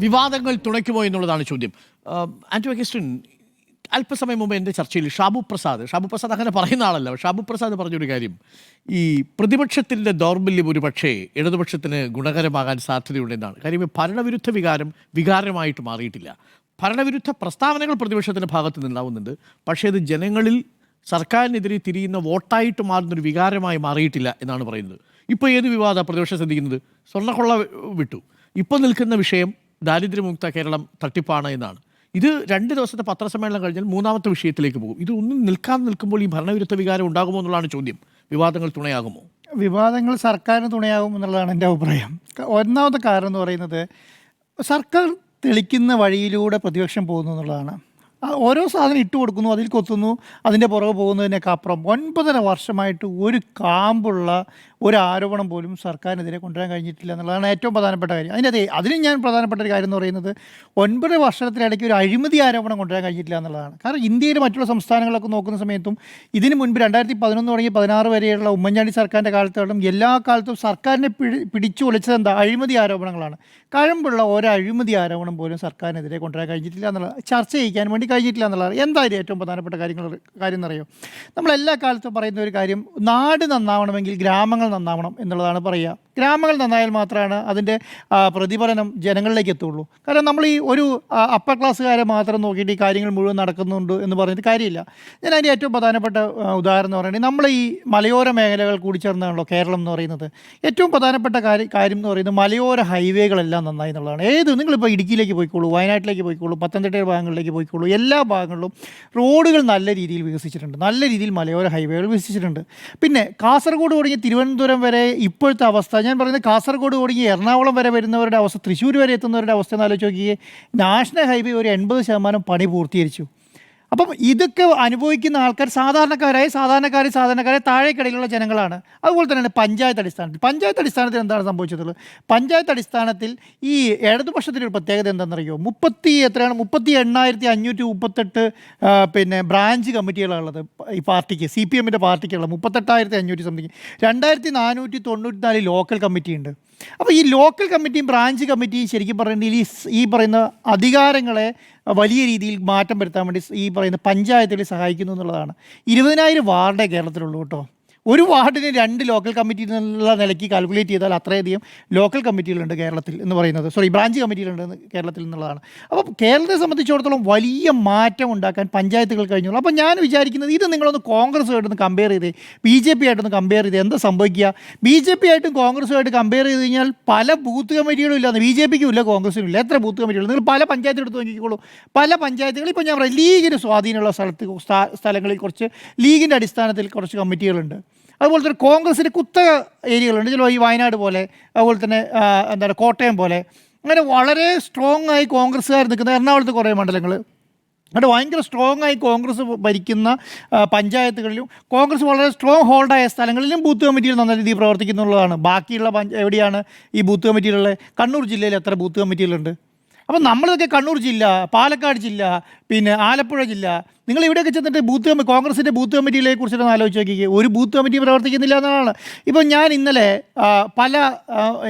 വിവാദങ്ങൾ തുണയ്ക്കുമോ എന്നുള്ളതാണ് ചോദ്യം. ആന്റോ അഗസ്റ്റിൻ അല്പസമയം മുമ്പ് എന്റെ ചർച്ചയിൽ ഷാബു പ്രസാദ് ഷാബു പ്രസാദ് അങ്ങനെ പറയുന്ന ആളല്ല ഷാബു പ്രസാദ് പറഞ്ഞൊരു കാര്യം. ഈ പ്രതിപക്ഷത്തിന്റെ ദൗർബല്യം ഒരു പക്ഷേ ഇടതുപക്ഷത്തിന് ഗുണകരമാകാൻ സാധ്യതയുണ്ടെന്നാണ്. കാര്യം ഭരണവിരുദ്ധ വികാരം വികാരമായിട്ട് മാറിയിട്ടില്ല. ഭരണവിരുദ്ധ പ്രസ്താവനകൾ പ്രതിപക്ഷത്തിന്റെ ഭാഗത്ത് നിന്നുണ്ടാവുന്നുണ്ട്. പക്ഷേ അത് ജനങ്ങളിൽ സർക്കാരിനെതിരെ തിരിയുന്ന വോട്ടായിട്ട് മാറുന്നൊരു വികാരമായി മാറിയിട്ടില്ല എന്നാണ് പറയുന്നത്. ഇപ്പോൾ ഏത് വിവാദ പ്രതിപക്ഷം ശ്രദ്ധിക്കുന്നത്? സ്വർണക്കൊള്ള വിട്ടു. ഇപ്പോൾ നിൽക്കുന്ന വിഷയം ദാരിദ്ര്യമുക്ത കേരളം തട്ടിപ്പാണ് എന്നാണ്. ഇത് രണ്ട് ദിവസത്തെ പത്രസമ്മേളനം കഴിഞ്ഞാൽ മൂന്നാമത്തെ വിഷയത്തിലേക്ക് പോകും. ഇത് ഒന്നും നിൽക്കാതെ നിൽക്കുമ്പോൾ ഈ ഭരണവിരുദ്ധ വികാരം ഉണ്ടാകുമോ എന്നുള്ളതാണ് ചോദ്യം. വിവാദങ്ങൾ തുണയാകുമോ? വിവാദങ്ങൾ സർക്കാരിന് തുണയാകും എന്നുള്ളതാണ് എന്റെ അഭിപ്രായം. ഒന്നാമത്തെ കാരണം എന്ന് പറയുന്നത് സർക്കാർ തെളിക്കുന്ന വഴിയിലൂടെ പ്രതിപക്ഷം പോകുന്നു എന്നുള്ളതാണ്. ഓരോ സാധനം ഇട്ട് കൊടുക്കുന്നു അതിൽ കൊത്തുന്നു അതിന്റെ പുറകെ പോകുന്നതിനൊക്കെ അപ്പുറം ഒൻപതര വർഷമായിട്ട് ഒരു കാമ്പുള്ള ഒരു ആരോപണം പോലും സർക്കാരിനെതിരെ കൊണ്ടുവരാൻ കഴിഞ്ഞിട്ടില്ല എന്നുള്ളതാണ് ഏറ്റവും പ്രധാനപ്പെട്ട കാര്യം. അതിന്റെ അതെ അതിനും ഞാൻ പ്രധാനപ്പെട്ട ഒരു കാര്യം എന്ന് പറയുന്നത് ഒൻപത് വർഷത്തിനിടയ്ക്ക് ഒരു അഴിമതി ആരോപണം കൊണ്ടുവരാൻ കഴിഞ്ഞിട്ടില്ല എന്നുള്ളതാണ്. കാരണം ഇന്ത്യയിലെ മറ്റുള്ള സംസ്ഥാനങ്ങളൊക്കെ നോക്കുന്ന സമയത്തും ഇതിന് മുൻപ് രണ്ടായിരത്തി പതിനൊന്ന് തുടങ്ങി പതിനാറ് വരെയുള്ള ഉമ്മൻചാണ്ടി സർക്കാരിന്റെ കാലത്തോളം എല്ലാ കാലത്തും സർക്കാരിനെ പിടി പിടിച്ചു ഒളിച്ചത് എന്താ? അഴിമതി ആരോപണങ്ങളാണ്. കഴമ്പുള്ള ഒരു അഴിമതി ആരോപണം പോലും സർക്കാരിനെതിരെ കൊണ്ടുവരാൻ കഴിഞ്ഞിട്ടില്ല എന്നുള്ളത് ചർച്ച ചെയ്യിക്കാൻ വേണ്ടി കഴിഞ്ഞിട്ടില്ല എന്നുള്ളതാണ്. എന്തായാലും ഏറ്റവും പ്രധാനപ്പെട്ട കാര്യങ്ങൾ കാര്യം എന്നറിയോ? നമ്മൾ എല്ലാ കാലത്തും പറയുന്ന ഒരു കാര്യം നാട് നന്നാവണമെങ്കിൽ ഗ്രാമങ്ങൾ നന്നാവണം എന്നുള്ളതാണ് പറയുക. ഗ്രാമങ്ങൾ നന്നായാൽ മാത്രമാണ് അതിന്റെ പ്രതിഫലനം ജനങ്ങളിലേക്ക് എത്തുള്ളൂ. കാരണം നമ്മൾ ഈ ഒരു അപ്പർ ക്ലാസ്സുകാരെ മാത്രം നോക്കിയിട്ട് ഈ കാര്യങ്ങൾ മുഴുവൻ നടക്കുന്നുണ്ട് എന്ന് പറഞ്ഞിട്ട് കാര്യമില്ല. ഞാൻ അതിന്റെ ഏറ്റവും പ്രധാനപ്പെട്ട ഉദാഹരണം എന്ന് പറയുന്നത് നമ്മൾ ഈ മലയോര മേഖലകൾ കൂടി ചേർന്നാണല്ലോ കേരളം എന്ന് പറയുന്നത്. ഏറ്റവും പ്രധാനപ്പെട്ട കാര്യം കാര്യം എന്ന് പറയുന്നത് മലയോര ഹൈവേകളെല്ലാം നന്നായി എന്നുള്ളതാണ്. ഏത് നിങ്ങളിപ്പോൾ ഇടുക്കിയിലേക്ക് പോയിക്കോളൂ വയനാട്ടിലേക്ക് പോയിക്കോളൂ പത്തനംതിട്ട ഭാഗങ്ങളിലേക്ക് പോയിക്കോളൂ എല്ലാ ഭാഗങ്ങളിലും റോഡുകൾ നല്ല രീതിയിൽ വികസിച്ചിട്ടുണ്ട്. നല്ല രീതിയിൽ മലയോര ഹൈവേകൾ വികസിച്ചിട്ടുണ്ട്. പിന്നെ കാസർഗോഡ് തുടങ്ങിയ തിരുവനന്തപുരം വരെ ഇപ്പോഴത്തെ അവസ്ഥ. ഞാൻ പറയുന്നത് കാസർഗോഡ് തുടങ്ങി എറണാകുളം വരെ വരുന്നവരുടെ അവസ്ഥ തൃശ്ശൂർ വരെ എത്തുന്നവരുടെ അവസ്ഥ എന്ന് ആലോചിച്ച് നാഷണൽ ഹൈവേ ഒരു എൺപത് ശതമാനം പണി പൂർത്തീകരിച്ചു. അപ്പം ഇതൊക്കെ അനുഭവിക്കുന്ന ആൾക്കാർ സാധാരണക്കാരായ സാധാരണക്കാരെ സാധാരണക്കാരെ താഴേക്കിടയിലുള്ള ജനങ്ങളാണ്. അതുപോലെ തന്നെയാണ് പഞ്ചായത്ത് അടിസ്ഥാനത്തിൽ. പഞ്ചായത്ത് അടിസ്ഥാനത്തിൽ എന്താണ് സംഭവിച്ചിട്ടുള്ളത്? പഞ്ചായത്ത് അടിസ്ഥാനത്തിൽ ഈ ഇടതുപക്ഷത്തിന്റെ ഒരു പ്രത്യേകത എന്താണെന്നറിയോ? മുപ്പത്തി എത്രയാണ്? മുപ്പത്തി എണ്ണായിരത്തി അഞ്ഞൂറ്റി മുപ്പത്തെട്ട് പിന്നെ ബ്രാഞ്ച് കമ്മിറ്റികളുള്ളത് ഈ പാർട്ടിക്ക് സി പി എമ്മിന്റെ പാർട്ടിക്കുള്ള മുപ്പത്തെട്ടായിരത്തി അഞ്ഞൂറ്റി സംതിങ്. രണ്ടായിരത്തി നാനൂറ്റി തൊണ്ണൂറ്റി നാല് ലോക്കൽ കമ്മിറ്റി ഉണ്ട് അപ്പോൾ ഈ ലോക്കൽ കമ്മിറ്റിയും ബ്രാഞ്ച് കമ്മിറ്റിയും ശരിക്കും പറയുന്നത് ഈ ഈ പറയുന്ന അധികാരങ്ങളെ വലിയ രീതിയിൽ മാറ്റം വരുത്താൻ വേണ്ടി ഈ പറയുന്ന പഞ്ചായത്തുകളിൽ സഹായിക്കുന്നു എന്നുള്ളതാണ്. ഇരുപതിനായിരം വാർഡേ കേരളത്തിലുള്ളൂ കേട്ടോ. ഒരു വാർഡിന് രണ്ട് ലോക്കൽ കമ്മിറ്റി എന്നുള്ള നിലയ്ക്ക് കാൽക്കുലേറ്റ് ചെയ്താൽ അത്രയധികം ലോക്കൽ കമ്മിറ്റികളുണ്ട് കേരളത്തിൽ എന്ന് പറയുന്നത്. സോറി ബ്രാഞ്ച് കമ്മിറ്റികളുണ്ട് കേരളത്തിൽ എന്നുള്ളതാണ്. അപ്പോൾ കേരളത്തെ സംബന്ധിച്ചിടത്തോളം വലിയ മാറ്റം ഉണ്ടാക്കാൻ പഞ്ചായത്തുകൾ കഴിഞ്ഞുള്ളൂ അപ്പോൾ ഞാൻ വിചാരിക്കുന്നത് ഇത് നിങ്ങളൊന്ന് കോൺഗ്രസ്സുമായിട്ടൊന്ന് കമ്പയർ ചെയ്തേ. ബി ജെ പി ആയിട്ടൊന്ന് കമ്പയർ ചെയ്ത്. എന്താ സംഭവിക്കുക? ബി ജെ പി ആയിട്ടും കോൺഗ്രസ്സുമായിട്ട് കമ്പയർ ചെയ്ത് കഴിഞ്ഞാൽ പല ബൂത്ത് കമ്മിറ്റികളും ഇല്ലാന്ന് ബി ജെ പിക്കും ഇല്ല കോൺഗ്രസിനും ഇല്ല. എത്ര ബൂത്ത് കമ്മിറ്റികൾ നിങ്ങൾ പല പഞ്ചായത്തിൽ എടുത്ത് നോക്കിക്കോളൂ. പല പഞ്ചായത്തുകൾ ഇപ്പോൾ ഞാൻ പറയാം ലീഗിന് സ്വാധീനമുള്ള സ്ഥലത്ത് സ്ഥലങ്ങളിൽ കുറച്ച് ലീഗിന്റെ അടിസ്ഥാനത്തിൽ കുറച്ച് കമ്മിറ്റികളുണ്ട്. അതുപോലെ തന്നെ കോൺഗ്രസിന്റെ കുത്തക ഏരിയകളുണ്ട്. ചിലപ്പോൾ ഈ വയനാട് പോലെ അതുപോലെ തന്നെ എന്താ എന്താണ് കോട്ടയം പോലെ. അങ്ങനെ വളരെ സ്ട്രോങ് ആയി കോൺഗ്രസ്സുകാർ നിൽക്കുന്ന എറണാകുളത്ത് കുറേ മണ്ഡലങ്ങൾ. അവിടെ ഭയങ്കര സ്ട്രോങ് ആയി കോൺഗ്രസ് ഭരിക്കുന്ന പഞ്ചായത്തുകളിലും കോൺഗ്രസ് വളരെ സ്ട്രോങ് ഹോൾഡായ സ്ഥലങ്ങളിലും ബൂത്ത് കമ്മിറ്റികൾ നല്ല രീതിയിൽ പ്രവർത്തിക്കുന്നുള്ളതാണ്. ബാക്കിയുള്ള എവിടെയാണ് ഈ ബൂത്ത് കമ്മിറ്റികളുള്ളത് കണ്ണൂർ ജില്ലയിൽ എത്ര ബൂത്ത് കമ്മിറ്റികളുണ്ട്? അപ്പം നമ്മളിതൊക്കെ കണ്ണൂർ ജില്ല പാലക്കാട് ജില്ല പിന്നെ ആലപ്പുഴ ജില്ല. നിങ്ങൾ ഇവിടെയൊക്കെ ചെന്നിട്ട് ബൂത്ത് കമ്മിറ്റി കോൺഗ്രസിന്റെ ബൂത്ത് കമ്മിറ്റികളെ കുറിച്ചിട്ടൊന്ന് ആലോചിച്ച് നോക്കിക്കുക ഒരു ബൂത്ത് കമ്മിറ്റി പ്രവർത്തിക്കുന്നില്ല എന്നാണ്. ഇപ്പോൾ ഞാൻ ഇന്നലെ പല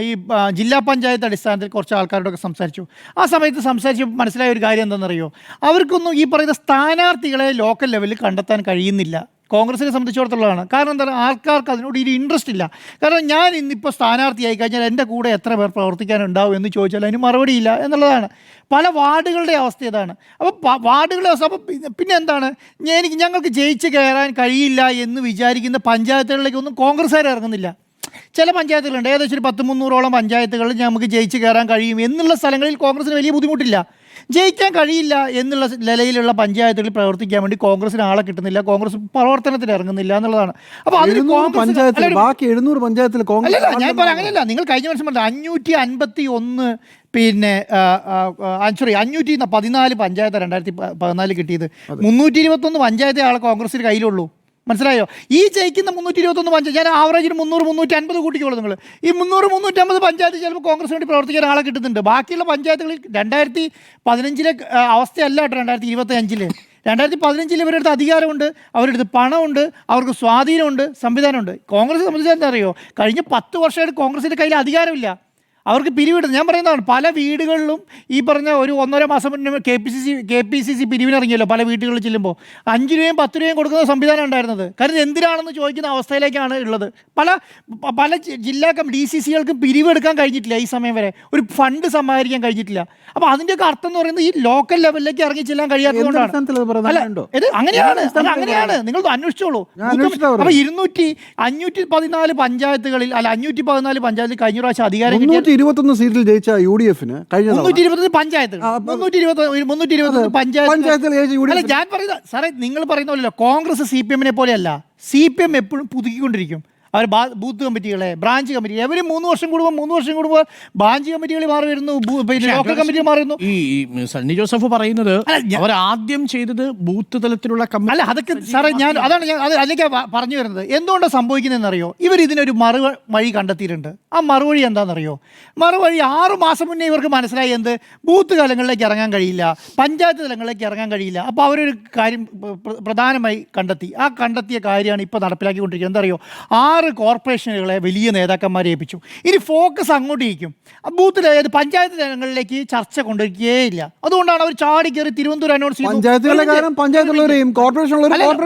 ഈ ജില്ലാ പഞ്ചായത്ത് അടിസ്ഥാനത്തിൽ കുറച്ച് ആൾക്കാരോടൊക്കെ സംസാരിച്ചു. ആ സമയത്ത് സംസാരിച്ച് മനസ്സിലായ ഒരു കാര്യം എന്താണെന്നറിയോ? അവർക്കൊന്നും ഈ പറയുന്ന സ്ഥാനാർത്ഥികളെ ലോക്കൽ ലെവലിൽ കണ്ടെത്താൻ കഴിയുന്നില്ല. കോൺഗ്രസിനെ സംബന്ധിച്ചിടത്തോളമാണ്. കാരണം എന്താണ്? ആൾക്കാർക്ക് അതിനോട് ഇനി ഇൻട്രസ്റ്റ് ഇല്ല. കാരണം ഞാൻ ഇന്നിപ്പോൾ സ്ഥാനാർത്ഥിയായി കഴിഞ്ഞാൽ എന്റെ കൂടെ എത്ര പേർ പ്രവർത്തിക്കാനുണ്ടാവും എന്ന് ചോദിച്ചാൽ അതിന് മറുപടിയില്ല എന്നുള്ളതാണ്. പല വാർഡുകളുടെ അവസ്ഥ ഇതാണ്. അപ്പോൾ വാർഡുകളുടെ അവസ്ഥ അപ്പോൾ പിന്നെ- എന്താണ്? എനിക്ക് ഞങ്ങൾക്ക് ജയിച്ച് കയറാൻ കഴിയില്ല എന്ന് വിചാരിക്കുന്ന പഞ്ചായത്തുകളിലേക്കൊന്നും കോൺഗ്രസ്സുകാർ ഇറങ്ങുന്നില്ല. ചില പഞ്ചായത്തുകളുണ്ട്. ഏകദേശം ഒരു പത്ത് മുന്നൂറോളം പഞ്ചായത്തുകളിൽ നമുക്ക് ജയിച്ച് കയറാൻ കഴിയും എന്നുള്ള സ്ഥലങ്ങളിൽ കോൺഗ്രസ്സിന് വലിയ ബുദ്ധിമുട്ടില്ല. ജയിക്കാൻ കഴിയില്ല എന്നുള്ള നിലയിലുള്ള പഞ്ചായത്തുകളിൽ പ്രവർത്തിക്കാൻ വേണ്ടി കോൺഗ്രസിന് ആളെ കിട്ടുന്നില്ല കോൺഗ്രസ് പ്രവർത്തനത്തിന് ഇറങ്ങുന്നില്ല എന്നുള്ളതാണ്. അപ്പോൾ അതിൽ പഞ്ചായത്തിൽ ബാക്കി എഴുന്നൂറ് പഞ്ചായത്തിൽ കോൺഗ്രസ് ഞാൻ പറയാം അങ്ങനെയല്ല നിങ്ങൾ കഴിഞ്ഞ വർഷം പറഞ്ഞത് അഞ്ഞൂറ്റി അൻപത്തി ഒന്ന് പിന്നെ സോറി അഞ്ഞൂറ്റി പതിനാല് പഞ്ചായത്ത് രണ്ടായിരത്തി പതിനാല് കിട്ടിയത്. മുന്നൂറ്റി ഇരുപത്തൊന്ന് പഞ്ചായത്തെ ആളെ കോൺഗ്രസിന് കയ്യിലുള്ളൂ. മനസ്സിലായോ? ഈ ജയിക്കുന്ന മുന്നൂറ്റി ഇരുപത്തൊന്ന് പഞ്ചായത്ത് ഞാൻ ആവറേജിൽ മുന്നൂറ് മുന്നൂറ്റി അൻപത് കൂട്ടിക്കോളൂ നിങ്ങൾ ഈ മുന്നൂറ് മുന്നൂറ്റി അമ്പത് പഞ്ചായത്ത് ചിലപ്പോൾ കോൺഗ്രസ് വേണ്ടി പ്രവർത്തിക്കാൻ ആളെ കിട്ടുന്നുണ്ട്. ബാക്കിയുള്ള പഞ്ചായത്തുകളിൽ രണ്ടായിരത്തി പതിനഞ്ചിലെ അവസ്ഥയല്ല കേട്ടോ രണ്ടായിരത്തി ഇരുപത്തി അഞ്ചിൽ രണ്ടായിരത്തി പതിനഞ്ചിൽ ഇവരുടെ അടുത്ത് അധികാരമുണ്ട് അവരുടെ അടുത്ത് പണമുണ്ട് അവർക്ക് സ്വാധീനമുണ്ട് സംവിധാനമുണ്ട്. കോൺഗ്രസ് സംബന്ധിച്ച് എന്താ അറിയോ? കഴിഞ്ഞ പത്ത് വർഷമായിട്ട് കോൺഗ്രസിന്റെ കയ്യിൽ അധികാരമില്ല. അവർക്ക് പിരിവിടും ഞാൻ പറയുന്നതാണ് പല വീടുകളിലും ഈ പറഞ്ഞ ഒരു ഒന്നര മാസം മുന്നേ K P C C K P C C പിരിവിനിറങ്ങിയല്ലോ പല വീടുകളിൽ ചെല്ലുമ്പോൾ. അഞ്ച് രൂപയും പത്ത് രൂപയും കൊടുക്കുന്ന സംവിധാനം ഉണ്ടായിരുന്നത്. കാരണം എന്തിനാണെന്ന് ചോദിക്കുന്ന അവസ്ഥയിലേക്കാണ് ഉള്ളത്. പല പല ജില്ലാ ഡി സി സികൾക്ക് പിരിവെടുക്കാൻ കഴിഞ്ഞിട്ടില്ല ഈ സമയം വരെ. ഒരു ഫണ്ട് സമാഹരിക്കാൻ കഴിഞ്ഞിട്ടില്ല. അപ്പോൾ അതിന്റെയൊക്കെ അർത്ഥം എന്ന് പറയുന്നത് ഈ ലോക്കൽ ലെവലിലേക്ക് ഇറങ്ങി ചെല്ലാൻ കഴിയാത്തതുകൊണ്ടാണ് അല്ല, ഇത് അങ്ങനെയാണ് അങ്ങനെയാണ്. നിങ്ങൾ അന്വേഷിച്ചോളൂ. അപ്പോൾ ഇരുന്നൂറ്റി അഞ്ഞൂറ്റി പതിനാല് പഞ്ചായത്തുകളിൽ അല്ല അഞ്ഞൂറ്റി പതിനാല് പഞ്ചായത്തിൽ കഴിഞ്ഞ പ്രാവശ്യം അധികാരം കിട്ടിയ ഇരുപത്തൊന്ന് സീറ്റിൽ ജയിച്ച യു ഡി എഫിന് കഴിഞ്ഞ തവണ മുന്നൂറ്റി ഇരുപത്തി പഞ്ചായത്ത് മുന്നൂറ്റി ഇരുപത്തി മുന്നൂറ്റി ഇരുപത്തി പഞ്ചായത്തിൽ ജയിച്ച യു ഡി അല്ല ഞാൻ പറയുന്നത് സാറേ നിങ്ങൾ പറയുന്ന പോലെയല്ല. കോൺഗ്രസ് സി പി എമ്മിനെ പോലെയല്ല. സി പി എം എപ്പോഴും പുതുക്കിക്കൊണ്ടിരിക്കും. അവർ ബൂത്ത് കമ്മിറ്റികളെ ബ്രാഞ്ച് കമ്മിറ്റി. എവര് മൂന്ന് വർഷം കൂടുമ്പോൾ മൂന്ന് വർഷം കൂടുമ്പോൾ ബ്രാഞ്ച് കമ്മിറ്റികൾ മാറി വരുന്നു പിന്നെ ലോക്കൽ കമ്മിറ്റി മാറുന്നു ഈ ഈ സണ്ണി ജോസഫ് പറയുന്നത് അല്ല, അവർ ആദ്യം ചെയ്തത് ബൂത്ത് തലത്തിലുള്ള കമ്മിറ്റി അല്ല അതൊക്കെ സാറേ ഞാൻ അതാണ് ഞാൻ അത് അല്ലെങ്കിൽ പറഞ്ഞു വരുന്നത്. എന്തുകൊണ്ടാണ് സംഭവിക്കുന്നതെന്ന് അറിയോ ഇവർ ഇതിനൊരു മറു വഴി കണ്ടെത്തിയിട്ടുണ്ട്. ആ മറുവഴി എന്താണെന്നറിയോ? മറുവഴി ആറ് മാസം മുന്നേ ഇവർക്ക് മനസ്സിലായി എന്ത്? ബൂത്ത് തലങ്ങളിലേക്ക് ഇറങ്ങാൻ കഴിയില്ല. പഞ്ചായത്ത് തലങ്ങളിലേക്ക് ഇറങ്ങാൻ കഴിയില്ല. അപ്പോൾ അവരൊരു കാര്യം പ്ര- പ്ര- പ്രധാനമായി കണ്ടെത്തി. ആ കണ്ടെത്തിയ കാര്യമാണ് ഇപ്പോൾ നടപ്പിലാക്കിക്കൊണ്ടിരിക്കുന്നത്. എന്തറിയോ? ആറ് കോർപ്പറേഷനുകളെ വലിയ നേതാക്കന്മാരെ ഏൽപ്പിച്ചു. ഇനി ഫോക്കസ് അങ്ങോട്ട് ഇരിക്കും ബൂത്ത് അതായത് പഞ്ചായത്ത് തലങ്ങളിലേക്ക് ചർച്ച കൊണ്ടുവരികയേയില്ല. അതുകൊണ്ടാണ് അവർ ചാടി കയറി തിരുവനന്തപുരം അനൗൺസ്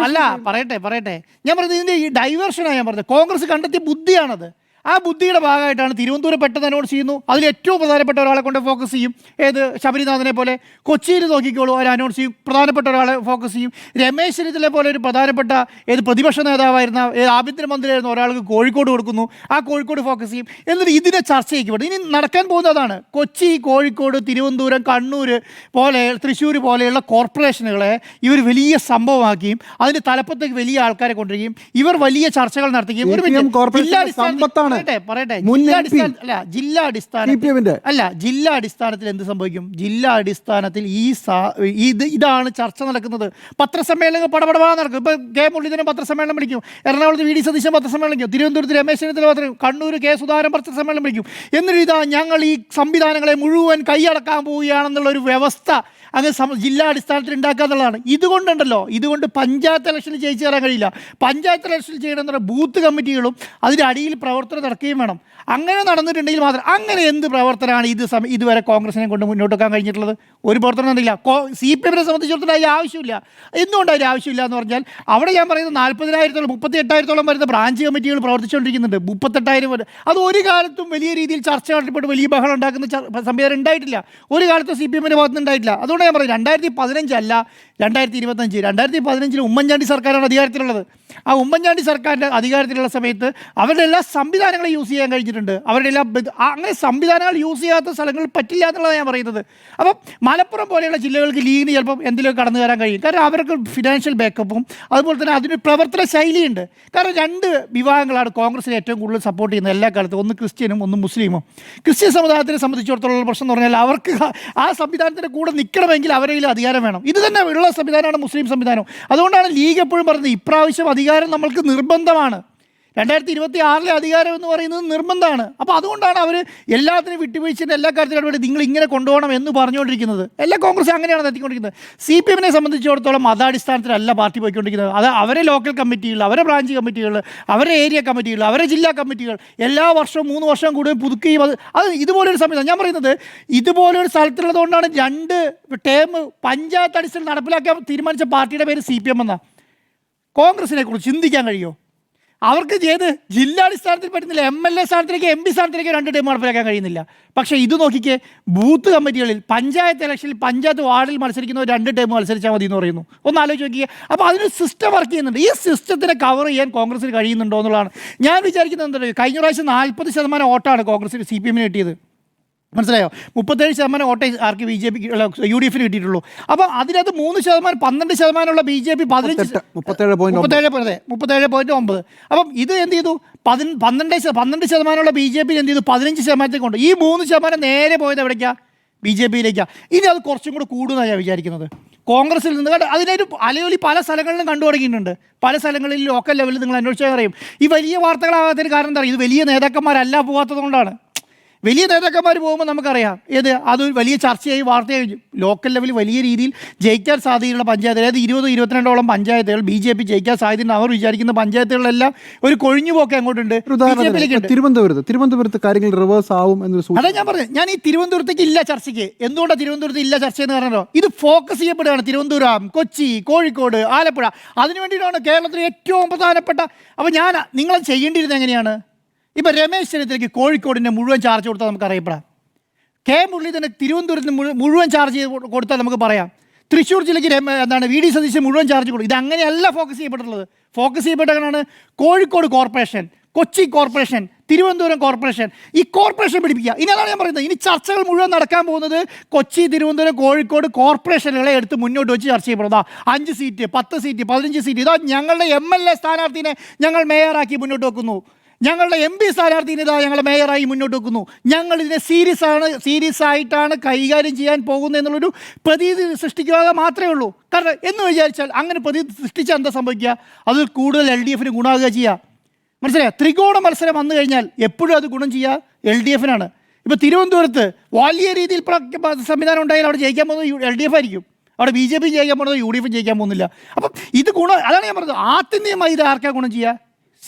അല്ല പറയട്ടെ പറയട്ടെ. ഞാൻ പറഞ്ഞത് ഇതിന്റെ ഈ ഡൈവേർഷനാണ് ഞാൻ പറഞ്ഞത്. കോൺഗ്രസ് കണ്ടെത്തിയ ബുദ്ധിയാണത്. ആ ബുദ്ധിയുടെ ഭാഗമായിട്ടാണ് തിരുവനന്തപുരം പെട്ടെന്ന് അനൗൺസ് ചെയ്യുന്നു. അതിൽ ഏറ്റവും പ്രധാനപ്പെട്ട ഒരാളെ കൊണ്ട് ഫോക്കസ് ചെയ്യും. ഏത്? ശബരിനാഥനെ പോലെ കൊച്ചിയിൽ നോക്കിക്കോളൂ. അവർ അനൗൺസ് ചെയ്യും. പ്രധാനപ്പെട്ട ഒരാളെ ഫോക്കസ് ചെയ്യും. രമേശ് ചെന്നിത്തലെ പോലെ ഒരു പ്രധാനപ്പെട്ട ഏത് പ്രതിപക്ഷ നേതാവായിരുന്ന ഏത് ആഭ്യന്തരമന്ത്രിയായിരുന്ന ഒരാൾക്ക് കോഴിക്കോട് കൊടുക്കുന്നു. ആ കോഴിക്കോട് ഫോക്കസ് ചെയ്യും. എന്നിട്ട് ഇതിനെ ചർച്ച ചെയ്യപ്പെടും ഇനി നടക്കാൻ പോകുന്നതാണ് കൊച്ചി കോഴിക്കോട് തിരുവനന്തപുരം കണ്ണൂർ പോലെ തൃശ്ശൂർ പോലെയുള്ള കോർപ്പറേഷനുകളെ ഇവർ വലിയ സംഭവമാക്കിയും അതിന്റെ തലപ്പത്തേക്ക് വലിയ ആൾക്കാരെ കൊണ്ടുവരികയും ഇവർ വലിയ ചർച്ചകൾ നടത്തുകയും ഒരു മിനിറ്റ്. ജില്ലാടിസ്ഥാനത്തിൽ- സമ്പത്താണ്. പറയട്ടെ ജില്ലാ അല്ല ജില്ലാ അടിസ്ഥാനത്തിൽ അല്ല ജില്ലാ അടിസ്ഥാനത്തിൽ എന്ത് സംഭവിക്കും? ജില്ലാ അടിസ്ഥാനത്തിൽ ഈ ഇത് ഇതാണ് ചർച്ച നടക്കുന്നത്. പത്രസമ്മേളനം പടപടവാ നടക്കും ഇപ്പൊ കെ മുരളീധരൻ പത്രസമ്മേളനം വിളിക്കും എറണാകുളത്ത് വി ഡി സതീശൻ പത്രസമ്മേളനം വിളിക്കും തിരുവനന്തപുരത്ത് രമേശ് ചെന്നിത്തല പത്രം കണ്ണൂർ കെ സുധാകരൻ പത്രസമ്മേളനം വിളിക്കും എന്നിട്ട് ഇതാ ഞങ്ങൾ ഈ സംവിധാനങ്ങളെ മുഴുവൻ കൈയടക്കാൻ പോവുകയാണെന്നുള്ള ഒരു വ്യവസ്ഥ അങ്ങ് ജില്ലാ അടിസ്ഥാനത്തിൽ ഉണ്ടാക്കുക എന്നുള്ളതാണ് ഇതുകൊണ്ടുണ്ടല്ലോ ഇതുകൊണ്ട് പഞ്ചായത്ത് ഇലക്ഷനിൽ ജയിച്ചു തരാൻ കഴിയില്ല പഞ്ചായത്ത് ഇലക്ഷനിൽ ചെയ്യണമെന്നുള്ള ബൂത്ത് കമ്മിറ്റികളും അതിന്റെ അടിയിൽ പ്രവർത്തനം നടക്കുകയും വേണം. അങ്ങനെ നടന്നിട്ടുണ്ടെങ്കിൽ മാത്രം അങ്ങനെ എന്ത് പ്രവർത്തനമാണ് ഇത് ഇതുവരെ കോൺഗ്രസിനെ കൊണ്ട് മുന്നോട്ട് വെക്കാൻ കഴിഞ്ഞിട്ടുള്ളത്? ഒരു പ്രവർത്തനം നടന്നില്ല. സി പി എമ്മിനെ സംബന്ധിച്ചിടത്തോളം അതിൽ ആവശ്യമില്ല. എന്തുകൊണ്ട് അതിൽ ആവശ്യമില്ല എന്ന് പറഞ്ഞാൽ അവിടെ ഞാൻ പറയുന്നത് നാൽപ്പതിനായിരത്തോളം മുപ്പത്തി എട്ടായിരത്തോളം വരുന്ന ബ്രാഞ്ച് കമ്മിറ്റികൾ പ്രവർത്തിച്ചുകൊണ്ടിരിക്കുന്നുണ്ട്. മുപ്പത്തെട്ടായിരം വരെ. അത് ഒരു കാലത്തും വലിയ രീതിയിൽ ചർച്ച നടത്തപ്പെട്ട് വലിയ ബഹളം ഉണ്ടാക്കുന്ന സംവിധാനം ഉണ്ടായിട്ടില്ല. ഒരു കാലത്തും സി പി എമ്മിന്റെ ഭാഗത്ത് ഉണ്ടായിട്ടില്ല. അതുകൊണ്ട് ഞാൻ പറയുന്നത് രണ്ടായിരത്തി പതിനഞ്ചല്ല രണ്ടായിരത്തി ഇരുപത്തഞ്ച് രണ്ടായിരത്തി പതിനഞ്ചിൽ ഉമ്മൻചാണ്ടി സർക്കാരാണ് അധികാരത്തിലുള്ളത്. ആ ഉമ്മൻചാണ്ടി സർക്കാരിന്റെ അധികാരത്തിലുള്ള സമയത്ത് അവരുടെ എല്ലാ സംവിധാനങ്ങളും യൂസ് ചെയ്യാൻ കഴിഞ്ഞിട്ടുണ്ട്. അവരുടെ എല്ലാ അങ്ങനെ സംവിധാനങ്ങൾ യൂസ് ചെയ്യാത്ത സ്ഥലങ്ങൾ പറ്റില്ല എന്നുള്ളതാണ് ഞാൻ പറയുന്നത്. അപ്പം മലപ്പുറം പോലെയുള്ള ജില്ലകൾക്ക് ലീഗിന് ചിലപ്പം എന്തിലൊക്കെ കടന്നു വരാൻ കഴിയും? കാരണം അവർക്ക് ഫിനാൻഷ്യൽ ബാക്കപ്പും അതുപോലെ തന്നെ അതിന് പ്രവർത്തന ശൈലിയുണ്ട്. കാരണം രണ്ട് വിഭാഗങ്ങളാണ് കോൺഗ്രസിനെ ഏറ്റവും കൂടുതൽ സപ്പോർട്ട് ചെയ്യുന്നത് എല്ലാ കാലത്തും. ഒന്ന് ക്രിസ്ത്യനും ഒന്ന് മുസ്ലിമും. ക്രിസ്ത്യൻ സമുദായത്തിനെ സംബന്ധിച്ചിടത്തോളം പ്രശ്നം എന്ന് പറഞ്ഞാൽ അവർക്ക് ആ- സംവിധാനത്തിന്റെ കൂടെ നിൽക്കണമെങ്കിൽ അവരെങ്കിലും അധികാരം വേണം. ഇത് തന്നെ ഉള്ള സംവിധാനമാണ് മുസ്ലിം സംവിധാനം. അതുകൊണ്ടാണ് ലീഗ് എപ്പോഴും പറയുന്നത് ഇപ്രാവശ്യം അധികാരം നമ്മൾക്ക് നിർബന്ധമാണ്. രണ്ടായിരത്തി ഇരുപത്തി ആറിലെ അധികാരം എന്ന് പറയുന്നത് നിർബന്ധമാണ്. അപ്പോൾ അതുകൊണ്ടാണ് അവർ എല്ലാത്തിനും വിട്ടുവീഴ്ചയുടെ എല്ലാ കാര്യത്തിലും ഇടപെടി നിങ്ങൾ ഇങ്ങനെ കൊണ്ടുപോകണം എന്ന് പറഞ്ഞുകൊണ്ടിരിക്കുന്നത്. എല്ലാ കോൺഗ്രസ് അങ്ങനെയാണ് എത്തിക്കൊണ്ടിരിക്കുന്നത് സി പി എമ്മിനെ സംബന്ധിച്ചിടത്തോളം മതാടിസ്ഥാനത്തിലല്ല പാർട്ടി പോയിക്കൊണ്ടിരിക്കുന്നത്. അത് അവരെ ലോക്കൽ കമ്മിറ്റികൾ അവരെ ബ്രാഞ്ച് കമ്മിറ്റികൾ അവരെ ഏരിയ കമ്മിറ്റികൾ അവരെ ജില്ലാ കമ്മിറ്റികൾ എല്ലാ വർഷവും മൂന്ന് വർഷം കൂടുതൽ പുതുക്കുകയും അത് അത് ഇതുപോലൊരു സംവിധാനം. ഞാൻ പറയുന്നത് ഇതുപോലൊരു സ്ഥലത്തുള്ളതുകൊണ്ടാണ് രണ്ട് ടേം പഞ്ചായത്ത് അടിസ്ഥാനം നടപ്പിലാക്കാൻ തീരുമാനിച്ച പാർട്ടിയുടെ പേര് സി പി എം എന്നാണ്. കോൺഗ്രസിനെ കുറിച്ച് ചിന്തിക്കാൻ കഴിയുമോ? അവർക്ക് ചെയ്ത് ജില്ലാടിസ്ഥാനത്തിൽ പറ്റുന്നില്ല എം എൽ എ സ്ഥാനത്തിലേക്ക് എം പി സ്ഥാനത്തിലേക്ക് രണ്ട് ടീം നടപ്പിലാക്കാൻ കഴിയുന്നില്ല. പക്ഷേ ഇത് നോക്കിക്കേ ബൂത്ത് കമ്മിറ്റികളിൽ പഞ്ചായത്ത് ഇലക്ഷനിൽ പഞ്ചായത്ത് വാർഡിൽ മത്സരിക്കുന്ന രണ്ട് ടീം മത്സരിച്ചാൽ മതി എന്ന് പറയുന്നു. ഒന്ന് ആലോചിച്ച് നോക്കിയേ അപ്പോൾ അതിന് സിസ്റ്റം വർക്ക് ചെയ്യുന്നുണ്ട്. ഈ സിസ്റ്റത്തിനെ കവർ ചെയ്യാൻ കോൺഗ്രസിന് കഴിയുന്നുണ്ടോ എന്നുള്ളതാണ്. ഞാൻ വിചാരിക്കുന്നത് എന്താ കഴിഞ്ഞ പ്രാവശ്യം നാൽപ്പത് ശതമാനം വോട്ടാണ് കോൺഗ്രസിന് സി പി എമ്മിന് കിട്ടിയത്. മനസ്സിലായോ? മുപ്പത്തേഴ് ശതമാനം വോട്ടേ ആർക്ക് ബി ജെ പിക്ക് യു ഡി എഫിന് കിട്ടിയിട്ടുള്ളൂ. അപ്പോൾ അതിനകത്ത് മൂന്ന് ശതമാനം പന്ത്രണ്ട് ശതമാനമുള്ള ബി ജെ പി പതിനഞ്ച് മുപ്പത്തേഴ് പോയിന്റ് മുപ്പത്തേഴ് അതെ മുപ്പത്തേഴ് പോയിന്റ് ഒമ്പത്. അപ്പം ഇത് എന്ത് ചെയ്തു? പതിന പന്ത്രണ്ട് പന്ത്രണ്ട് ശതമാനമുള്ള ബി ജെ പി എന്ത് ചെയ്തു? പതിനഞ്ച് ശതമാനത്തേക്ക് കൊണ്ട്. ഈ മൂന്ന് ശതമാനം നേരെ പോയത് എവിടേക്കാ? ബി ജെ പിയിലേക്കാണ് ഇനി അത് കുറച്ചും കൂടെ കൂടുമെന്നാണ് ഞാൻ വിചാരിക്കുന്നത്. കോൺഗ്രസിൽ നിന്ന് കണ്ട് അതിനൊരു അലയൊലി പല സ്ഥലങ്ങളിലും കണ്ടു തുടങ്ങിയിട്ടുണ്ട്. പല സ്ഥലങ്ങളിൽ ലോക്കൽ ലെവലിൽ നിങ്ങൾ അന്വേഷിച്ചാൽ അറിയും. ഈ വലിയ വാർത്തകളാകാത്തതിന് കാരണം എന്താ പറയുക ഇത് വലിയ നേതാക്കന്മാരല്ല പോകാത്തത് കൊണ്ടാണ്. വലിയ നേതാക്കന്മാർ പോകുമ്പോൾ നമുക്കറിയാം. ഏത്? അത് വലിയ ചർച്ചയായി വാർത്തയായി. ലോക്കൽ ലെവലിൽ വലിയ രീതിയിൽ ജയിക്കാൻ സാധ്യതയുള്ള പഞ്ചായത്ത് അതായത് ഇരുപത് ഇരുപത്തിരണ്ടോളം പഞ്ചായത്തുകൾ ബി ജെ പി ജയിക്കാൻ സാധ്യതയുണ്ട്. അവർ വിചാരിക്കുന്ന പഞ്ചായത്തുകളെല്ലാം ഒരു കൊഴിഞ്ഞുപോക്ക് അങ്ങോട്ടുണ്ട്. തിരുവനന്തപുരത്ത് തിരുവനന്തപുരത്ത് കാര്യങ്ങൾ റിവേഴ്സ് ആവും എന്നൊരു അതാ ഞാൻ പറഞ്ഞത് ഞാൻ ഈ തിരുവനന്തപുരത്തേക്ക് ഇല്ല ചർച്ചയ്ക്ക്. എന്തുകൊണ്ടാണ് തിരുവനന്തപുരത്ത് ഇല്ല ചർച്ച എന്ന് പറഞ്ഞോ ഇത് ഫോക്കസ് ചെയ്യപ്പെടുകയാണ്. തിരുവനന്തപുരം കൊച്ചി കോഴിക്കോട് ആലപ്പുഴ. അതിനു വേണ്ടിയിട്ടാണ് കേരളത്തിലെ ഏറ്റവും പ്രധാനപ്പെട്ട അപ്പോൾ ഞാൻ നിങ്ങൾ ചെയ്യേണ്ടിയിരുന്നത് എങ്ങനെയാണ്? ഇപ്പം രമേശ് ചെന്നിത്തലയ്ക്ക് കോഴിക്കോടിന്റെ മുഴുവൻ ചാർജ് കൊടുത്താൽ നമുക്ക് അറിയപ്പെടാം. കെ മുരളീധരന് തിരുവനന്തപുരത്തിന് മുഴുവൻ ചാർജ് ചെയ്ത് കൊടുത്താൽ നമുക്ക് പറയാം. തൃശ്ശൂർ ജില്ലയ്ക്ക് എന്താണ് വി ഡി സതീശൻ മുഴുവൻ ചാർജ് കൊടുക്കും. ഇത് അങ്ങനെയല്ല ഫോക്കസ് ചെയ്യപ്പെട്ടിട്ടുള്ളത്. Focus ചെയ്യപ്പെട്ടതാണ് Kozhikode corporation Kochi corporation Thiruvananthapuram corporation ഈ കോർപ്പറേഷൻ പിടിപ്പിക്കുക. ഇനി അതാണ് ഞാൻ പറയുന്നത്. ഇനി ചർച്ചകൾ മുഴുവൻ നടക്കാൻ പോകുന്നത് കൊച്ചി തിരുവനന്തപുരം കോഴിക്കോട് കോർപ്പറേഷനുകളെ എടുത്ത് മുന്നോട്ട് വെച്ച് ചർച്ച ചെയ്യപ്പെടുന്നതാ അഞ്ച് സീറ്റ് പത്ത് സീറ്റ് പതിനഞ്ച് സീറ്റ് ഇതാ ഞങ്ങളുടെ എം എൽ എ സ്ഥാനാർത്ഥിനെ ഞങ്ങൾ മേയറാക്കി മുന്നോട്ട് വെക്കുന്നു. ഞങ്ങളുടെ എം പി സ്ഥാനാർത്ഥിനെ ഇതാ ഞങ്ങൾ മേയറായി മുന്നോട്ട് വെക്കുന്നു. ഞങ്ങൾ ഇതിനെ സീരിയസ് ആണ് സീരിയസ് ആയിട്ടാണ് കൈകാര്യം ചെയ്യാൻ പോകുന്നത് എന്നുള്ളൊരു പ്രതീതി സൃഷ്ടിക്കുക മാത്രമേ ഉള്ളൂ. കാരണം എന്ന് വിചാരിച്ചാൽ അങ്ങനെ പ്രതീതി സൃഷ്ടിച്ചാൽ എന്താ സംഭവിക്കുക? അതിൽ കൂടുതൽ എൽ ഡി എഫിന് ഗുണമാകുക ചെയ്യുക മനസ്സിലായോ? ത്രികോണ മത്സരം വന്നു കഴിഞ്ഞാൽ എപ്പോഴും അത് ഗുണം ചെയ്യുക എൽ ഡി എഫിനാണ് ഇപ്പോൾ തിരുവനന്തപുരത്ത് വലിയ രീതിയിൽ സംവിധാനം ഉണ്ടായാൽ അവിടെ ജയിക്കാൻ പോകുന്നത് എൽ ഡി എഫ് ആയിരിക്കും. അവിടെ ബി ജെ പി ജയിക്കാൻ പോകുന്നത് യു ഡി എഫ് ജയിക്കാൻ പോകുന്നില്ല. അപ്പം ഇത് ഗുണം അതാണ് ഞാൻ പറഞ്ഞത്. ആത്യന്തികമായി ഇത് ആർക്കാ ഗുണം ചെയ്യുക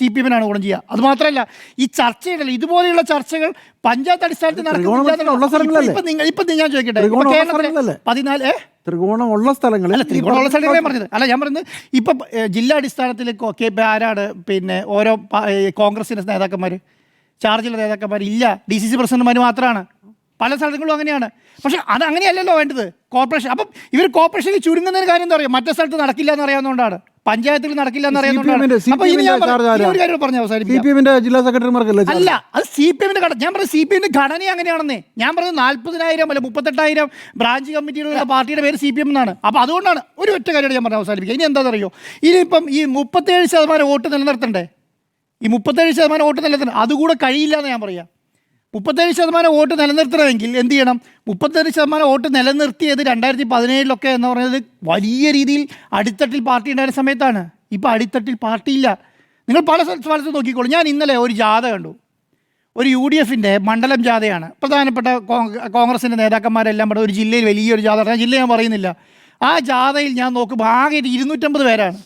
സി പി എമ്മിനാണ് ഗുണം ചെയ്യുക. അത് മാത്രമല്ല ഈ ചർച്ചയുടെ ഇതുപോലെയുള്ള ചർച്ചകൾ പഞ്ചായത്ത് അടിസ്ഥാനത്തിൽ നടക്കുന്ന ഇപ്പൊ ഉള്ള? നിങ്ങൾ ഇപ്പം ഞാൻ ചോദിക്കട്ടെ. ത്രികോണ ത്രികോണം ഉള്ള കേരളത്തിലെ അല്ല പതിനാല് ത്രികോണം ഉള്ള സ്ഥലങ്ങളിൽ അല്ല ത്രികോണമുള്ള സ്ഥലങ്ങളെ ഞാൻ പറഞ്ഞത്. അല്ല ഞാൻ പറയുന്നത് ഇപ്പം ജില്ലാ അടിസ്ഥാനത്തിൽ കെ പി ആരാണ് പിന്നെ ഓരോ കോൺഗ്രസിന്റെ കോൺഗ്രസിന്റെ നേതാക്കന്മാർ ചാർജിലെ നേതാക്കന്മാർ ഇല്ല. ഡി സി സി പ്രസിഡന്റുമാർ മാത്രമാണ് പല സ്ഥലങ്ങളും അങ്ങനെയാണ്. പക്ഷെ അത് അങ്ങനെയല്ലല്ലോ വേണ്ടത്. കോർപ്പറേഷൻ അപ്പം ഇവർ കോർപ്പറേഷനിൽ ചുരുങ്ങുന്നതിന് കാര്യം എന്താ പറയുക മറ്റേ സ്ഥലത്ത് നടക്കില്ല എന്ന് അറിയാവുന്നതുകൊണ്ടാണ് പഞ്ചായത്തിൽ നടക്കില്ല എന്ന് അറിയാവുന്നതുകൊണ്ടാണ് ഇനി ഞാൻ ന്റെ പറ- ചാർജ് ഇനി ഒരു ആരാ? കാര്യം പറഞ്ഞു സി അവസാനിപ്പിക്കാം പി എമ്മിന്റെ ജില്ലാ സെക്രട്ടറിമാർക്കല്ലേ അല്ല അത് സി പി എമ്മിന്റെ ഞാൻ പറഞ്ഞ സി പി എമ്മിന്റെ ഘടന അങ്ങനെയാണെന്നേ. ഞാൻ പറഞ്ഞത് നാല്പതിനായിരം അല്ല മുപ്പത്തെട്ടായിരം ബ്രാഞ്ച് കമ്മിറ്റിയിലുള്ള പാർട്ടിയുടെ പേര് സി പി എം എന്നാണ്. അപ്പോൾ അതുകൊണ്ടാണ് ഒരു ഒറ്റ കാര്യമാണ് ഞാൻ പറഞ്ഞ അവസാനിപ്പിക്കുക. ഇനി എന്താ അറിയോ ഇനിയിപ്പം ഈ മുപ്പത്തേഴ് ശതമാനം വോട്ട് നിലനിർത്തണ്ടേ? ഈ മുപ്പത്തേഴ് ശതമാനം വോട്ട് നിലനിർത്തണം അതുകൂടെ കഴിയില്ല എന്ന് ഞാൻ പറയാം. മുപ്പത്തേഴ് ശതമാനം വോട്ട് നിലനിർത്തണമെങ്കിൽ എന്ത് ചെയ്യണം? മുപ്പത്തേഴ് ശതമാനം വോട്ട് നിലനിർത്തിയത് രണ്ടായിരത്തി പതിനേഴിലൊക്കെ എന്ന് പറയുന്നത് വലിയ രീതിയിൽ അടിത്തട്ടിൽ പാർട്ടി ഉണ്ടായിരുന്ന സമയത്താണ്. ഇപ്പോൾ അടിത്തട്ടിൽ പാർട്ടിയില്ല. നിങ്ങൾ പല സ്ഥലത്ത് നോക്കിക്കോളൂ. ഞാൻ ഇന്നലെ ഒരു ജാഥ കണ്ടു. ഒരു യു ഡി എഫിന്റെ മണ്ഡലം ജാഥയാണ്. പ്രധാനപ്പെട്ട കോൺഗ്രസിന്റെ നേതാക്കന്മാരെല്ലാം കൂടെ ഒരു ജില്ലയിൽ വലിയൊരു ജാഥ ഞാൻ ജില്ല ഞാൻ പറയുന്നില്ല. ആ ജാഥയിൽ ഞാൻ നോക്കുമ്പോൾ ആകെ ഇരുന്നൂറ്റമ്പത് പേരാണ്.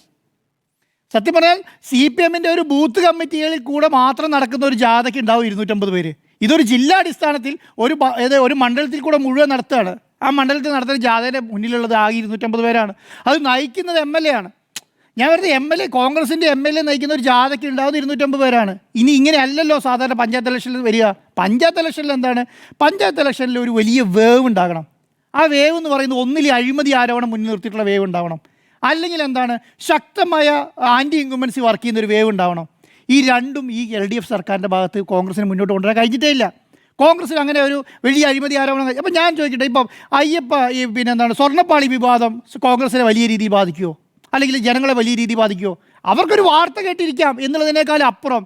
സത്യം പറഞ്ഞാൽ സി പി എമ്മിന്റെ ഒരു ബൂത്ത് കമ്മിറ്റികളിൽ കൂടെ മാത്രം നടക്കുന്ന ഒരു ജാഥയ്ക്ക് ഉണ്ടാവും ഇരുന്നൂറ്റമ്പത് പേര്. ഇതൊരു ജില്ലാ അടിസ്ഥാനത്തിൽ ഒരു ഏത് ഒരു മണ്ഡലത്തിൽ കൂടെ മുഴുവൻ നടത്തുകയാണ്. ആ മണ്ഡലത്തിൽ നടത്തുന്ന ജാഥയുടെ മുന്നിലുള്ളത് ആകെ ഇരുന്നൂറ്റമ്പത് പേരാണ്. അത് നയിക്കുന്നത് എം എൽ എ ആണ്. ഞാൻ വെറുതെ എം എൽ എ കോൺഗ്രസിന്റെ എം എൽ എ നയിക്കുന്ന ഒരു ജാഥയ്ക്ക് ഉണ്ടാകുന്ന ഇരുന്നൂറ്റമ്പത് പേരാണ്. ഇനി ഇങ്ങനെ അല്ലല്ലോ സാധാരണ പഞ്ചായത്ത് ഇലക്ഷനിൽ വരിക. പഞ്ചായത്ത് ഇലക്ഷനിൽ എന്താണ്? പഞ്ചായത്ത് ഇലക്ഷനിൽ ഒരു വലിയ വേവ് ഉണ്ടാകണം. ആ വേവ് എന്ന് പറയുന്നത് ഒന്നിലെ അഴിമതി ആരോപണം മുന്നിൽ നിർത്തിയിട്ടുള്ള വേവ് ഉണ്ടാവണം. അല്ലെങ്കിൽ എന്താണ്? ശക്തമായ ആന്റി ഇൻകുമൻസി വർക്ക് ചെയ്യുന്ന ഒരു വേവ് ഉണ്ടാവണം. ഈ രണ്ടും ഈ എൽ ഡി എഫ് സർക്കാരിന്റെ ഭാഗത്ത് കോൺഗ്രസിന് മുന്നോട്ട് കൊണ്ടുവരാൻ കഴിഞ്ഞിട്ടേ ഇല്ല കോൺഗ്രസിന് അങ്ങനെ ഒരു വലിയ അഴിമതി ആരോപണം അപ്പം ഞാൻ ചോദിക്കട്ടെ ഇപ്പം അയ്യപ്പ ഈ പിന്നെ എന്താണ് സ്വർണപ്പാളി വിവാദം കോൺഗ്രസിനെ വലിയ രീതിയിൽ ബാധിക്കുമോ അല്ലെങ്കിൽ ജനങ്ങളെ വലിയ രീതിയിൽ ബാധിക്കുമോ അവർക്കൊരു വാർത്ത കേട്ടിരിക്കാം എന്നുള്ളതിനേക്കാൾ അപ്പുറം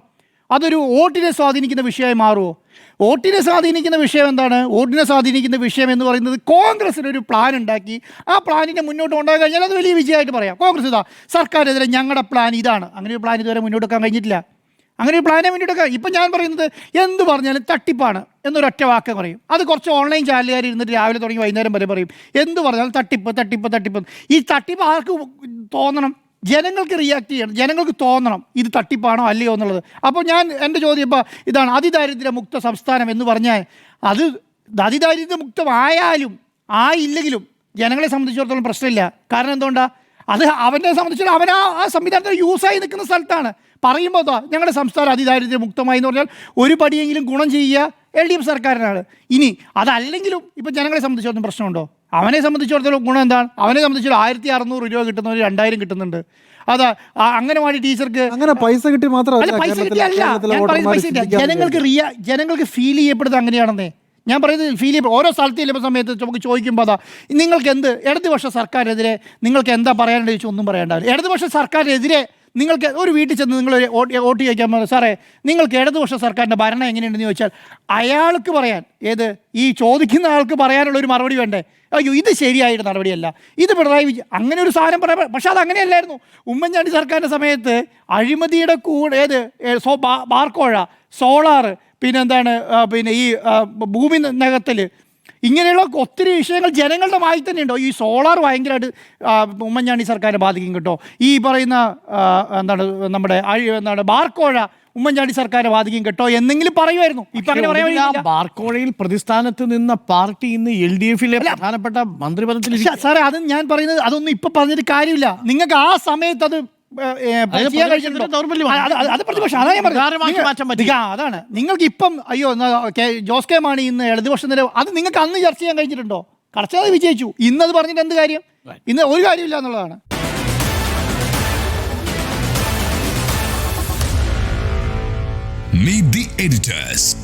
അതൊരു വോട്ടിനെ സ്വാധീനിക്കുന്ന വിഷയമായി മാറുമോ? വോട്ടിനെ സ്വാധീനിക്കുന്ന വിഷയം എന്താണ്? വോട്ടിനെ സ്വാധീനിക്കുന്ന വിഷയം എന്ന് പറയുന്നത് കോൺഗ്രസ്സിനൊരു പ്ലാൻ ഉണ്ടാക്കി. ആ പ്ലാനിനെ മുന്നോട്ട് കൊണ്ടുപോയി കഴിഞ്ഞാൽ അത് വലിയ വിജയമായിട്ട് പറയാം. കോൺഗ്രസ് ഇതാ സർക്കാരെതിരെ ഞങ്ങളുടെ പ്ലാൻ ഇതാണ്. അങ്ങനെ ഒരു പ്ലാൻ ഇതുവരെ മുന്നോട്ട് വെക്കാൻ കഴിഞ്ഞിട്ടില്ല. അങ്ങനെ ഒരു പ്ലാനെ മുന്നോട്ട് ഇപ്പം ഞാൻ പറയുന്നത് എന്ത് പറഞ്ഞാലും തട്ടിപ്പാണ് എന്നൊരൊറ്റ വാക്ക് പറയും. അത് കുറച്ച് ഓൺലൈൻ ചാനലുകാർ ഇരുന്നിട്ട് രാവിലെ തുടങ്ങി വൈകുന്നേരം വരെ പറയും. എന്ത് പറഞ്ഞാലും തട്ടിപ്പ് തട്ടിപ്പ് തട്ടിപ്പ്. ഈ തട്ടിപ്പ് ആർക്ക് തോന്നണം? ജനങ്ങൾക്ക് റിയാക്ട് ചെയ്യണം. ജനങ്ങൾക്ക് തോന്നണം. ഇത് തട്ടിപ്പാണോ അല്ലയോ എന്നുള്ളത്. അപ്പോൾ ഞാൻ എന്റെ ചോദ്യം ഇപ്പോൾ ഇതാണ്. അതിദാരിദ്ര്യ മുക്ത സംസ്ഥാനം എന്ന് പറഞ്ഞാൽ അത് അതിദാരിദ്ര്യ മുക്തമായാലും ആയില്ലെങ്കിലും ജനങ്ങളെ സംബന്ധിച്ചിടത്തോളം പ്രശ്നമില്ല. കാരണം എന്തുകൊണ്ടാണ് അത് അവനെ സംബന്ധിച്ചിടത്തോളം അവൻ ആ സംവിധാനത്തിൽ യൂസായി നിൽക്കുന്ന സ്ഥലത്താണ്. പറയുമ്പോൾ ഞങ്ങളുടെ സംസ്ഥാനം അതിദാരിദ്ര്യ മുക്തമായി എന്ന് പറഞ്ഞാൽ ഒരു പടിയെങ്കിലും ഗുണം ചെയ്യുക എൽ ഡി എഫ് സർക്കാരിനാണ്. ഇനി അതല്ലെങ്കിലും ഇപ്പം ജനങ്ങളെ സംബന്ധിച്ചിടത്തോളം പ്രശ്നമുണ്ടോ? അവനെ സംബന്ധിച്ചിടത്തോളം ഗുണം എന്താണ്? അവനെ സംബന്ധിച്ചിടത്തോളം ആയിരത്തി അറുന്നൂറ് രൂപ കിട്ടുന്നവർ രണ്ടായിരം കിട്ടുന്നുണ്ട്. അതാ അംഗനവാടി ടീച്ചർക്ക് അങ്ങനെ പൈസ കിട്ടി മാത്രമല്ല പൈസ കിട്ടിയല്ല. ഞാൻ പറയുന്നത് പൈസ കിട്ടിയ ജനങ്ങൾക്ക് റിയ ജനങ്ങൾക്ക് ഫീൽ ചെയ്യപ്പെടുന്നത് അങ്ങനെയാണെന്നേ. ഞാൻ പറയുന്നത് ഫീൽ ചെയ്യും ഓരോ സ്ഥലത്ത് ചെല്ലുമ്പോൾ സമയത്ത് നമുക്ക് ചോദിക്കുമ്പോൾ അതാ നിങ്ങൾക്ക് എന്ത്? ഇടതുപക്ഷ സർക്കാരിനെതിരെ നിങ്ങൾക്ക് എന്താ പറയാനുണ്ടെന്ന് ചോദിച്ചാൽ ഒന്നും പറയാണ്ടാവില്ല. ഇടതുപക്ഷ സർക്കാരിനെതിരെ നിങ്ങൾക്ക് ഒരു വീട്ടിൽ ചെന്ന് നിങ്ങൾ വോട്ട് ചോദിക്കാൻ പറഞ്ഞു സാറേ നിങ്ങൾക്ക് ഇടതുപക്ഷ സർക്കാരിന്റെ ഭരണം എങ്ങനെയുണ്ടെന്ന് ചോദിച്ചാൽ അയാൾക്ക് പറയാൻ ഏത്? ഈ ചോദിക്കുന്ന ആൾക്ക് പറയാനുള്ള ഒരു മറുപടി വേണ്ടേ? അയ്യോ ഇത് ശരിയായിട്ട് നടപടിയല്ല. ഇത് പിണറായി വിജയൻ അങ്ങനെ ഒരു സാധനം പറയാൻ പക്ഷെ അത് അങ്ങനെയല്ലായിരുന്നു. ഉമ്മൻചാണ്ടി സർക്കാരിന്റെ സമയത്ത് അഴിമതിയുടെ കൂടെ ഏത്? സോ ബാർക്കോഴ സോളാർ പിന്നെന്താണ് പിന്നെ ഈ ഭൂമി നകത്തൽ ഇങ്ങനെയുള്ള ഒത്തിരി വിഷയങ്ങൾ ജനങ്ങളുടെ വായി തന്നെ ഉണ്ടോ? ഈ സോളാർ ഭയങ്കരമായിട്ട് ഉമ്മൻചാണ്ടി സർക്കാരിനെ ബാധിക്കും കേട്ടോ. ഈ പറയുന്ന എന്താണ് നമ്മുടെ എന്താണ് ബാർക്കോഴ ഉമ്മൻചാണ്ടി സർക്കാരിനെ ബാധിക്കും കേട്ടോ എന്നെങ്കിലും പറയുമായിരുന്നു. ഇപ്പൊ അങ്ങനെ പറയാൻ ബാർക്കോഴയിൽ പ്രതിസ്ഥാനത്ത് നിന്ന പാർട്ടി ഇന്ന് എൽ ഡി എഫിലെ പ്രധാനപ്പെട്ട മന്ത്രിപദത്തിൽ സാറേ അത് ഞാൻ പറയുന്നത് അതൊന്നും ഇപ്പൊ പറഞ്ഞിട്ട് കാര്യമില്ല. നിങ്ങൾക്ക് ആ സമയത്ത് അത് അത് പ്രതിപക്ഷം അതാ ഞാൻ പറഞ്ഞത്. അതാണ്. നിങ്ങൾക്ക് ഇപ്പം അയ്യോ ജോസ് കെ മാണി ഇന്ന് ഇടതുപക്ഷം നില അത് നിങ്ങൾക്ക് അന്ന് ചർച്ച ചെയ്യാൻ കഴിഞ്ഞിട്ടുണ്ടോ? കടച്ചത് വിജയിച്ചു. ഇന്നത് പറഞ്ഞിട്ട് എന്ത് കാര്യം? ഇന്ന് ഒരു കാര്യമില്ല എന്നുള്ളതാണ്. Meet the editors.